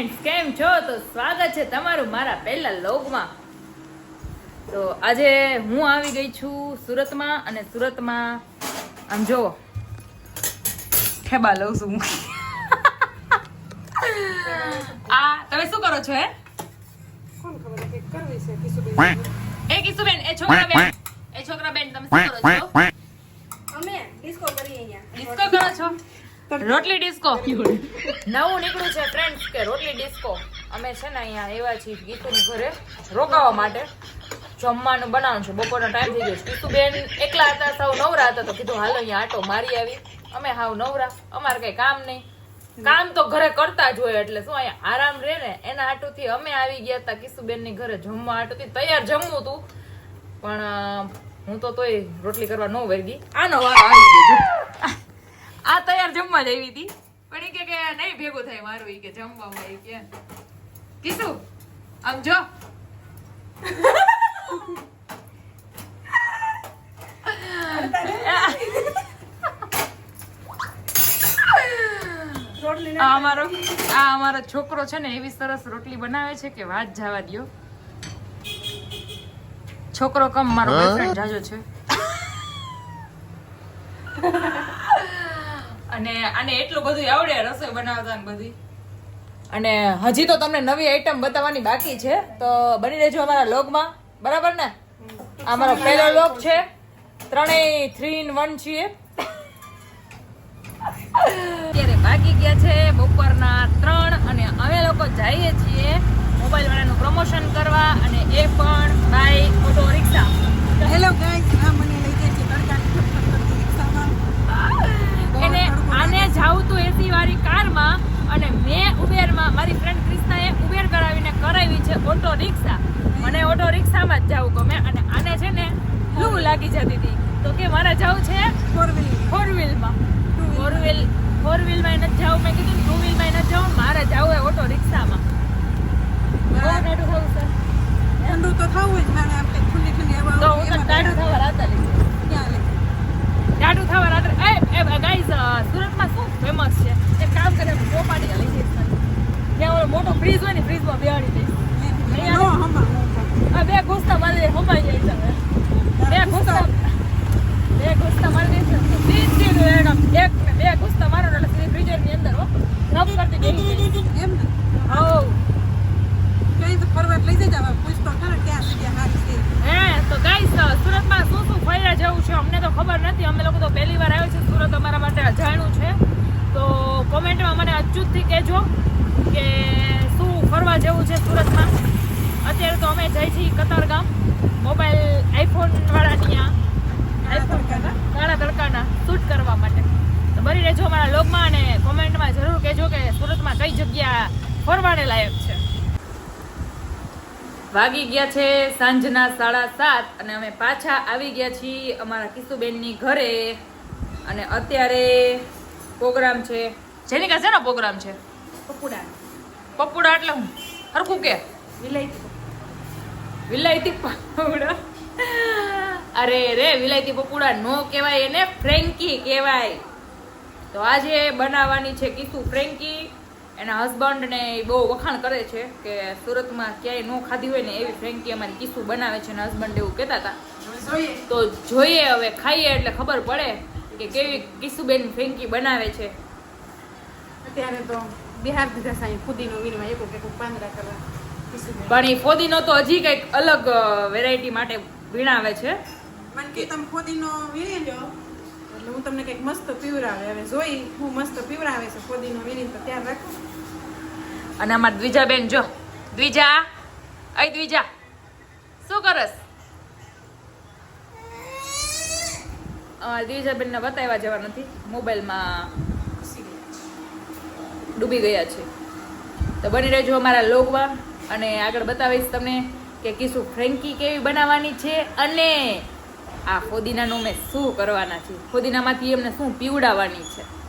Friends કેમ છો? તો સ્વાગત છે તમારું મારા પહેલા લોગમાં તો આજે હું આવી ગઈ છું સુરતમાં અને સુરતમાં આમ જો ઠેબા લઉં છું આ તમે શું કરો છો હે? કોણ ખબર? કે કરવી છે કિશુબેન. એ કિશુબેન એ છોકરા બેન. એ છોકરા બેન તમે શું કરો છો? અમે ડિસ્કો કરીએ અહીંયા. ડિસ્કો કરો છો? રોટલી ડિસ્કો નવું નીકળ્યું છે ફ્રેન્ડ્સ કે રોટલી ડિસ્કો અમે છે ને અહીંયા આવ્યા છીએ ગીતુની ઘરે રોકાવા માટે. જમવાનું બનાવવાનું છે. બપોરનો ટાઈમ થઈ ગયો ગીતુબેન એકલા હતા સૌ નવરા હતા તો કીધું હાલો અહીંયા આટો મારી આવી. અમે હાવ નવરા. અમારે કઈ કામ નહીં. કામ તો ઘરે કરતા જ હોય એટલે શું અહીંયા આરામ રહે ને? એના હાટુથી અમે આવી ગયા હતા કિસુબેનની ઘરે. જમવા આટુથી તૈયાર જમવું હતું પણ હું તો તોય રોટલી કરવા ન વર્ગી. આનો વારો આવી ગયો જમવા જ આવી હતી. પણ એ કે કે નહીં ભેગું થાય મારું એ કે જમવામાં ઈ કે. કીધું આમ જો. આ અમારો આ અમારો છોકરો છે ને એવી સરસ રોટલી બનાવે છે કે વાત જવા દ્યો. છોકરો કમ મારો જાજો છે. અને આને એટલું બધું આવડે રસોઈ બનાવતા ને બધી. અને હજી તો તમને નવી આઈટમ બતાવવાની બાકી છે તો બની રહેજો અમારા લોગમાં. બરાબર ને? અમારો પહેલો લોગ છે. ત્રણેય થ્રી ઇન વન છીએ. અત્યારે બાકી ગયા છે બપોરના ત્રણ અને અમે લોકો જઈએ છીએ મોબાઈલ વાળાનું પ્રમોશન કરવા અને એ પણ by auto rickshaw hello guys આ મને લઈ જાય છે તડકા રિક્ષામાં એને આને જાવું તું એસી વાળી કારમાં અને મેં ઉબેરમાં મારી ફ્રેન્ડ ક્રિષ્નાએ ઉબેર કરાવીને કરાવી છે ઓટો રિક્ષા. મને ઓટો રિક્ષામાં જ જવું ગમે અને આને છે ને લૂ લાગી જતી હતી. તો કે મારે જવું છે ફોર વ્હીલ ફોર વ્હીલમાં ફોર વ્હીલ ફોર વ્હીલમાં નથી જવું. મેં કીધું ટુ વ્હીલમાં નથી જવું. મારે જવું હોય ઓટો રિક્ષામાં. ઠંડુ તો થવું જ મારે આપણે ઠંડી ઠંડી હવા તો હું ટાઢું થવા રાતા ટાઢું રાત્રે એ એ ગાઈસ સુરતમાં શું ફેમસ છે? એક કામ કરે ચોપાટી લઈ જઈશ ત્યાં મોટો ફ્રીજ હોય ને ફ્રીજમાં બેહાડી દઈશ બે ઘૂસતા મારી દે જાય છે. બે ઘૂસતા બે ઘૂસતા મારી દઈશ ને ફ્રીજ એક બે ઘૂસતા મારો એટલે સીધી ફ્રીઝરની અંદર હો. રબ કરતી બેસી એમ ને? હોવ કઈ તો ફરવા લઈ જજે પૂછ તો ખરા ક્યાં જગ્યા સારી છે. હે તો ગાઈસ સુરતમાં શું શું ફર્યા જેવું છે અમને તો ખબર નથી. અમે લોકો તો પહેલી વાર આવ્યો છે સુરત અમારા માટે અજાણ્યું છે. તો કોમેન્ટમાં મને અચૂકથી કહેજો કે શું ફરવા જેવું છે સુરતમાં? અત્યારે તો અમે જઈ છીએ કતારગામ મોબાઈલ આઈફોન વાળાની આ. આઈફોન કાળા તડકાના. શૂટ કરવા માટે. તો બની રહેજો અમારા લોગમાં અને કોમેન્ટમાં જરૂર કહેજો કે સુરતમાં કઈ જગ્યા ફરવાને લાયક છે. વાગી ગયા છે સાંજના સાડા સાત અને અમે પાછા આવી ગયા છીએ અમારા કિશુબેનની ઘરે. અને અત્યારે પ્રોગ્રામ છે. જેની શેનો પ્રોગ્રામ છે? પપુડા. પપુડા એટલે હું. હરખું કે? વિલાયતી વિલાયતી પપુડા અરે રે વિલાયતી પપુડા નો કહેવાય એને ફ્રેન્કી કહેવાય. તો આજે બનાવવાની છે કીધું ફ્રેન્કી. એના હસબન્ડ ને બહુ વખાણ કરે છે કે સુરતમાં ક્યાંય નો ખાધી હોય ને એવી ફ્રેન્કી અમારી કિસ્સું બનાવે છે અને હસબન્ડ એવું કહેતા હતા. તો જોઈએ હવે ખાઈએ એટલે ખબર પડે કે કેવી કીસુબેન ફ્રેન્કી બનાવે છે. અત્યારે તો બિહાર દીધા સાંઈ ફુદીનો વીણવા એક એક પાંદડા કરવા. પણ એ ફોદીનો તો હજી કંઈક અલગ વેરાયટી માટે વીણાવે છે. મને કે તમે ફોદીનો વીણી લો એટલે હું તમને કંઈક મસ્ત પીવરાવે હવે જોઈ હું મસ્ત પીવરાવે છે ફોદીનો વીણી તો ત્યાં રાખો. અને અમાર દ્વિજાબેન જો દ્વિજા અહી દ્વિજા શું કરસ? દ્વિજાબેનને બતાવવા જવા નથી મોબાઈલમાં ડૂબી ગયા છે. તો બની રહેજો અમારા લોગમાં અને આગળ બતાવીશ તમને કે કીશું ફ્રેન્કી કેવી બનાવવાની છે અને આ ફોદીનાનું મેં શું કરવાના છે? ફોદીનામાંથી એમને શું પીવડાવવાની છે?